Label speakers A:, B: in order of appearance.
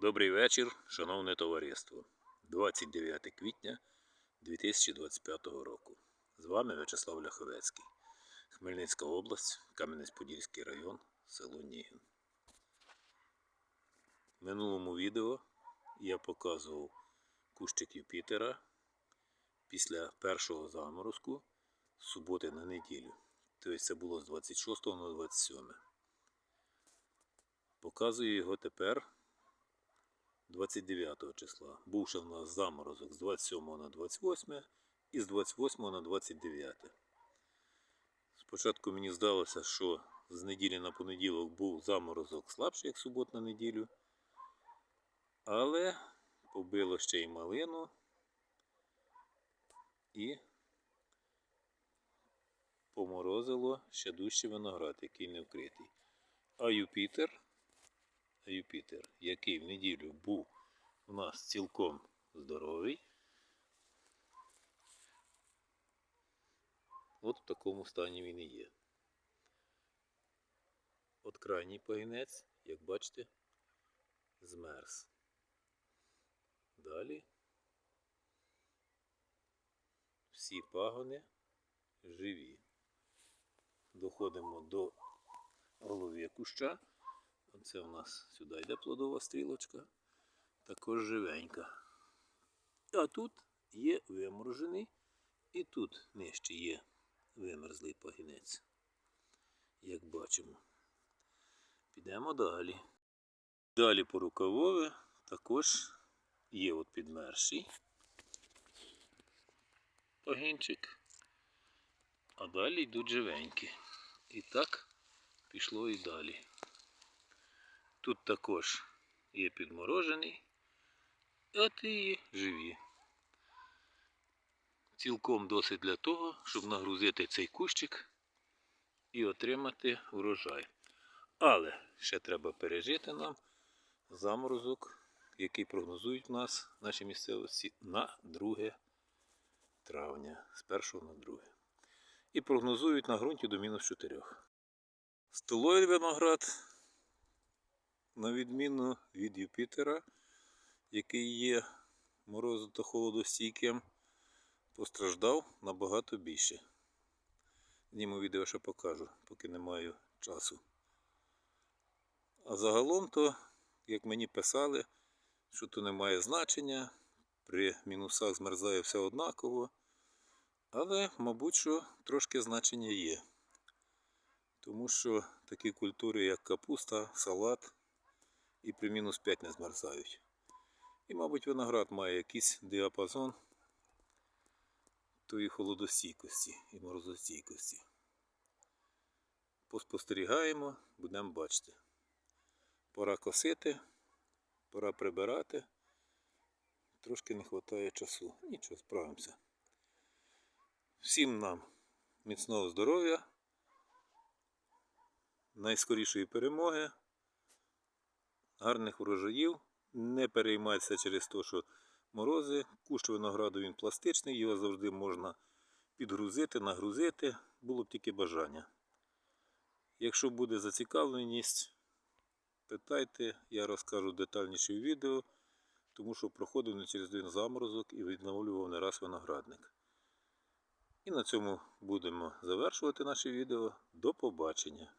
A: Добрий вечір, шановне товариство. 29 квітня 2025 року. З вами В'ячеслав Ляховецький. Хмельницька область, Кам'янець-Подільський район, село Нігін. В минулому відео я показував кущик Юпітера після першого заморозку з суботи на неділю. Тобто це було з 26 на 27. Показую його тепер 29 числа. Був ще в нас заморозок з 27 на 28 і з 28 на 29. Спочатку мені здалося, що з неділі на понеділок був заморозок слабший, як субот на неділю. Але побило ще й малину і поморозило ще дужче виноград, який не вкритий. А Юпітер Юпітер, який в неділю був у нас цілком здоровий. От в такому стані він і є. От крайній пагінець, як бачите, змерз. Далі всі пагони живі. Доходимо до голови куща. Оце у нас сюди йде плодова стрілочка, також живенька. А тут є виморожений, і тут нижче є вимерзлий пагінець. Як бачимо. Підемо далі. Далі по рукавові також є от підмерший пагінчик, а далі йдуть живенькі. І так пішло і далі. Тут також є підморожений, от і живі. Цілком досить для того, щоб нагрузити цей кущик і отримати урожай. Але ще треба пережити нам заморозок, який прогнозують в нас в нашій місцевості на 2 травня, з 1 на 2. І прогнозують на ґрунті до мінус 4. Столовий виноград на відміну від Юпітера, який є морозу та холодостійким, постраждав набагато більше. Зніму відео ще покажу, поки не маю часу. А загалом то, як мені писали, що то не має значення, при мінусах змерзає все однаково. Але, мабуть, що трошки значення є. Тому що такі культури, як капуста, салат, і при мінус 5 не змерзають. І, мабуть, виноград має якийсь діапазон тої холодостійкості і морозостійкості. Поспостерігаємо, будемо бачити. Пора косити, пора прибирати. Трошки не вистачає часу. Нічого, справимося. Всім нам міцного здоров'я, найскорішої перемоги гарних врожаїв. Не переймайтеся через те, що морози. Кущ винограду він пластичний, його завжди можна підгрузити, нагрузити, було б тільки бажання. Якщо буде зацікавленість, питайте, я розкажу детальніше в відео, тому що проходив не через один заморозок і відновлював не раз виноградник. І на цьому будемо завершувати наше відео. До побачення!